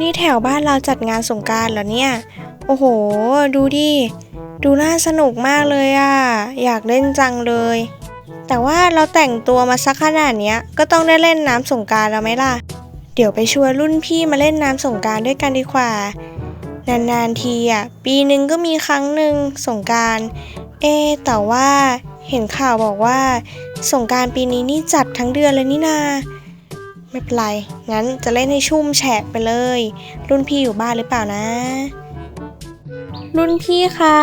นี่แถวบ้านเราจัดงานสงการเหรอเนี่ย โอ้โห ดูดิ ดูน่าสนุกมากเลยอะ่ะ อยากเล่นจังเลย แต่ว่าเราแต่งตัวมาสักขนาดเนี้ยก็ต้องได้เล่นน้ำสงการแล้วไหมล่ะ เดี๋ยวไปชวนรุ่นพี่มาเล่นน้ำสงการด้วยกันดีกว่า นานๆทีอะ ปีหนึ่งก็มีครั้งหนึ่งสงการเอ๊แต่ว่าเห็นข่าวบอกว่า สงการปีนี้นี่จัดทั้งเดือนเลยนี่นา ไม่เป็นไร งั้นจะเล่นให้ชุ่มแฉะไปเลย รุ่นพี่อยู่บ้านหรือเปล่านะ รุ่นพี่คะ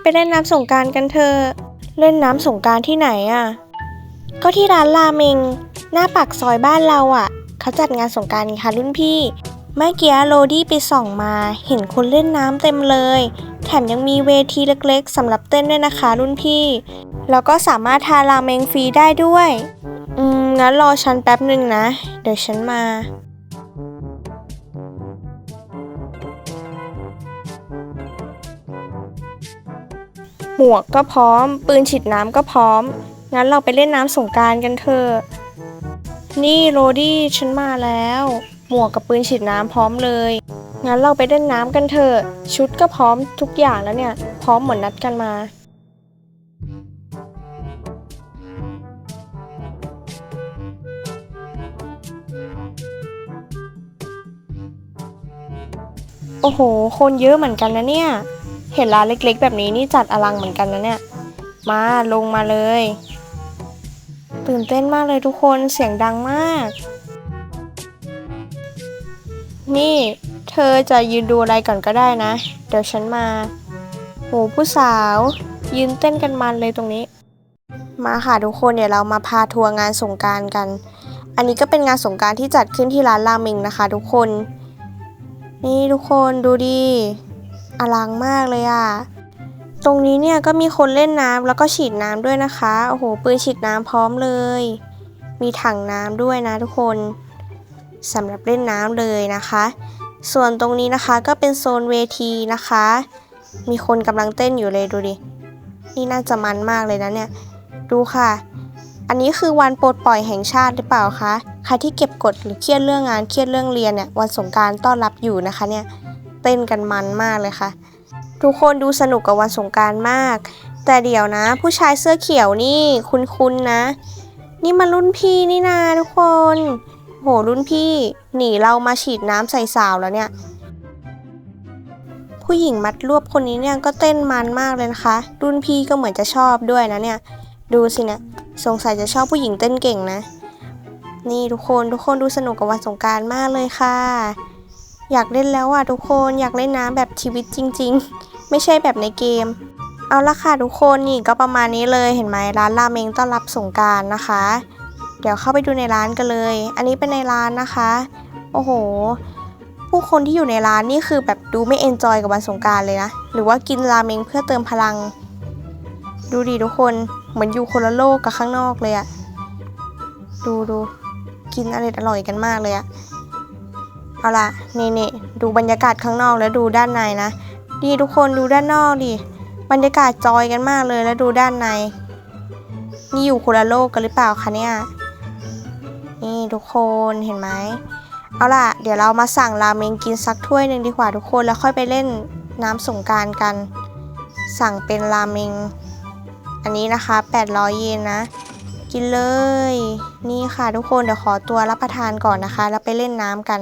ไปเล่นน้ำสงการกันเถอะ เล่นน้ำสงการที่ไหนอะก็ที่ร้านราเมง หน้าปากซอยบ้านเราอะเขาจัดงานสงกรารค่ะรุ่นพี่ เมื่อกี้โรดี้ไปส่องมา เห็นคนเล่นน้ำเต็มเลย แถมยังมีเวทีเล็กๆสำหรับเต้นด้วยนะคะ รุ่นพี่ แล้วก็สามารถทานราเมงฟรีได้ด้วย งั้นรอฉันแป๊บหนึ่งนะ เดี๋ยวฉันมา หมวกก็พร้อม ปืนฉีดน้ำก็พร้อม งั้นเราไปเล่นน้ำสงการกันเถอะ นี่โรดี้ฉันมาแล้ว หมวกกับปืนฉีดน้ำพร้อมเลย งั้นเราไปเล่นน้ำกันเถอะ ชุดก็พร้อมทุกอย่างแล้วเนี่ย พร้อมเหมือนนัดกันมา โอ้โห คนเยอะเหมือนกันนะเนี่ย เห็นร้านเล็กๆ แบบนี้นี่จัดอลังเหมือนกันนะเนี่ย มาลงมาเลย ตื่นเต้นมากเลยทุกคนเสียงดังมาก นี่เธอจะยืนดูอะไรก่อนก็ได้นะ เดี๋ยวฉันมาโหผู้สาว ยืนเต้นกันมันเลยตรงนี้ มาค่ะทุกคนเดี๋ยวเรามาพาทัวร์งานสงการกัน อันนี้ก็เป็นงานสงการที่จัดขึ้นที่ร้านราเมงนะคะ ทุกคน นี่ทุกคนดูดิอลังมากเลยอะ ตรงนี้เนี่ยก็มีคนเล่นน้ำแล้วก็ฉีดน้ำด้วยนะคะ โอ้โห ปืนฉีดน้ำพร้อมเลย มีถังน้ำด้วยนะทุกคนสำหรับเล่นน้ำเลยนะคะ ส่วนตรงนี้นะคะก็เป็นโซนเวทีนะคะ มีคนกำลังเต้นอยู่เลยดูดิ นี่น่าจะมันมากเลยนะเนี่ย ดูค่ะ อันนี้คือวันปลดปล่อยแห่งชาติหรือเปล่าคะ ใครที่เก็บกดหรือเครียดเรื่องงานเครียดเรื่องเรียนเนี่ยวันสงการต้อนรับอยู่นะคะเนี่ยเต้นกันมันมากเลยค่ะ ทุกคนดูสนุกกับวันสงการมาก แต่เดี๋ยวนะ ผู้ชายเสื้อเขียวนี่คุ้นๆนะ นี่มารุ่นพี่นี่นาทุกคนโหรุ่นพี่ หนีเรามาฉีดน้ำใส่สาวแล้วเนี่ย ผู้หญิงมัดรวบคนนี้เนี่ยก็เต้นมันมากเลยนะคะ รุ่นพี่ก็เหมือนจะชอบด้วยนะเนี่ย ดูสินี่ยสงสัยจะชอบผู้หญิงเต้นเก่งนะ นี่ทุกคนทุกคนดูสนุกกับวันสงการมากเลยค่ะ อยากเล่นแล้วอะทุกคนอยากเล่นน้ำแบบชีวิตจริง ๆ ไม่ใช่แบบในเกม เอาละค่ะทุกคนนี่ก็ประมาณนี้เลยเห็นไหมร้านราเมงต้อนรับสงการนะคะ เดี๋ยวเข้าไปดูในร้านกันเลย อันนี้เป็นในร้านนะคะ โอ้โห ผู้คนที่อยู่ในร้านนี่คือแบบดูไม่เอนจอยกับวันสงการเลยนะ หรือว่ากินราเมงเพื่อเติมพลัง ดูดิทุกคน เหมือนอยู่คนละโลกกับข้างนอกเลยอะดูดูกินอร่อยอร่อยกันมากเลยอะเอาล่ะนี่นี่ดูบรรยากาศข้างนอกแล้วดูด้านในนะดีทุกคนดูด้านนอกดิบรรยากาศจอยกันมากเลยแล้วดูด้านใน นี่อยู่คนละโลกกันหรือเปล่าคะเนี่ยนี่ทุกคนเห็นไหมเอาล่ะ เดี๋ยวเรามาสั่งราเมงกินสักถ้วยหนึ่งดีกว่าทุกคนแล้วค่อยไปเล่นน้ำสงการกัน สั่งเป็นราเมง อันนี้นะคะ 800 เยนนะ กินเลย นี่ค่ะทุกคนเดี๋ยวขอตัวรับประทานก่อนนะคะ แล้วไปเล่นน้ำกัน